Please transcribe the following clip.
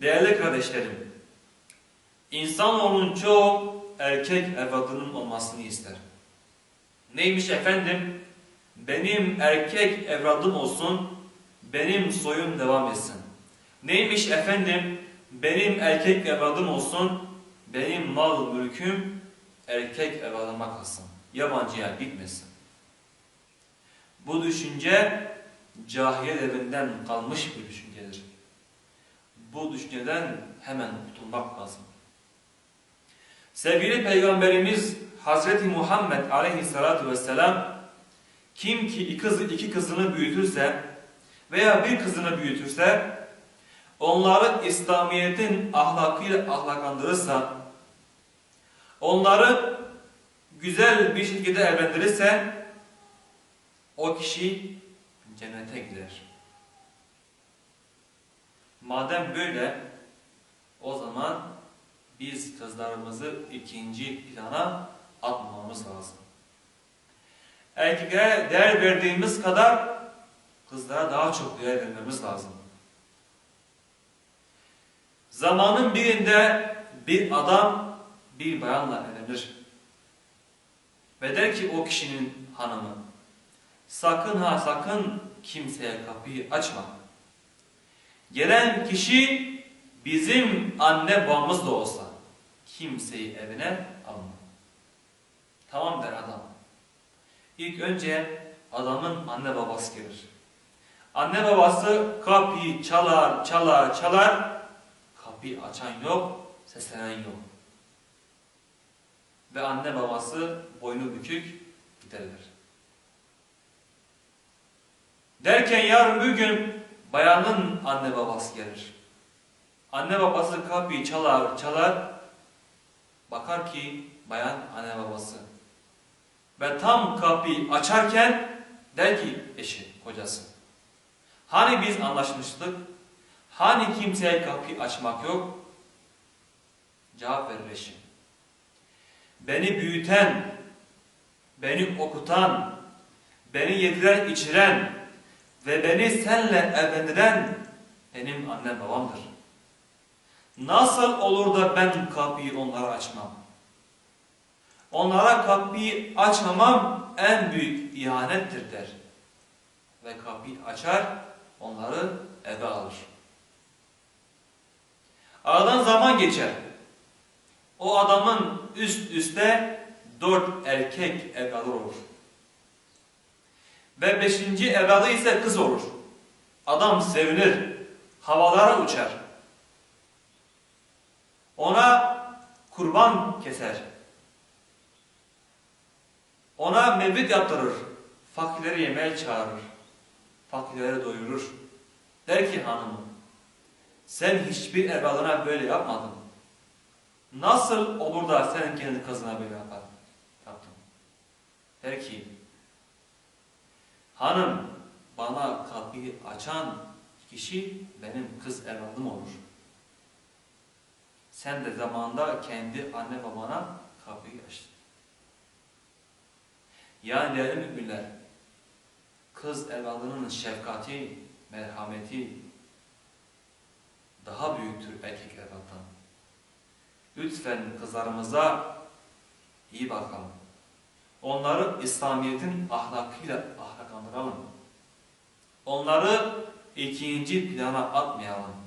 Değerli kardeşlerim, insanoğlunun çoğu erkek evladının olmasını ister. Neymiş efendim? Benim erkek evladım olsun, benim soyum devam etsin. Neymiş efendim? Benim erkek evladım olsun, benim mal mülküm erkek evladıma kalsın. Yabancıya gitmesin. Bu düşünce cahiliye evinden kalmış bir düşüncedir. Bu düşünceden hemen kurtulmak lazım. Sevgili Peygamberimiz Hazreti Muhammed Aleyhisselatü Vesselam kim ki iki kızını büyütürse veya bir kızını büyütürse onları İslamiyet'in ahlakıyla ahlaklandırırsa onları güzel bir şekilde evlendirirse o kişi cennete gider. Madem böyle o zaman biz kızlarımızı ikinci plana atmamamız lazım. Erkeklere değer verdiğimiz kadar kızlara daha çok değer vermemiz lazım. Zamanın birinde bir adam bir bayanla evlenir. Ve der ki o kişinin hanımı, sakın ha sakın kimseye kapıyı açma. Gelen kişi bizim anne babamız da olsa kimseyi evine alma. Tamam der adam. İlk önce adamın anne babası gelir. Anne babası kapıyı çalar, çalar, çalar. Kapıyı açan yok, seslenen yok. Ve anne babası boynu bükük giderler. Derken yarın bir gün bayanın anne babası gelir. Anne babası kapıyı çalar, çalar. Bakar ki bayan anne babası. Ve tam kapıyı açarken der ki eşi, kocası. Hani biz anlaşmıştık? Hani kimseye kapıyı açmak yok? Cevap verir eşi. Beni büyüten, beni okutan, beni yediren içiren ve beni senle evlendiren benim annem babamdır. Nasıl olur da ben kapıyı onlara açmam? Onlara kapıyı açmamam en büyük ihanettir der. Ve kapıyı açar, onları eve alır. Aradan zaman geçer. O adamın üst üste dört erkek evladı olur. Ve beşinci evladı ise kız olur. Adam sevinir, havalara uçar. Ona kurban keser. Ona mevlid yaptırır. Fakirleri yemeğe çağırır. Fakirleri doyurur. Der ki hanımım, sen hiçbir evladına böyle yapmadın. Nasıl olur da sen kendi kızına böyle yapar, yaptın? Der ki, hanım bana kapıyı açan kişi benim kız evladım olur. Sen de zamanında kendi anne babana kapıyı açtın. Yani değerli müminler, kız evladının şefkati, merhameti daha büyüktür erkek evlattan. Lütfen kızlarımıza iyi bakalım. Onları İslamiyet'in ahlakıyla ahlaklandıralım. Onları ikinci plana atmayalım.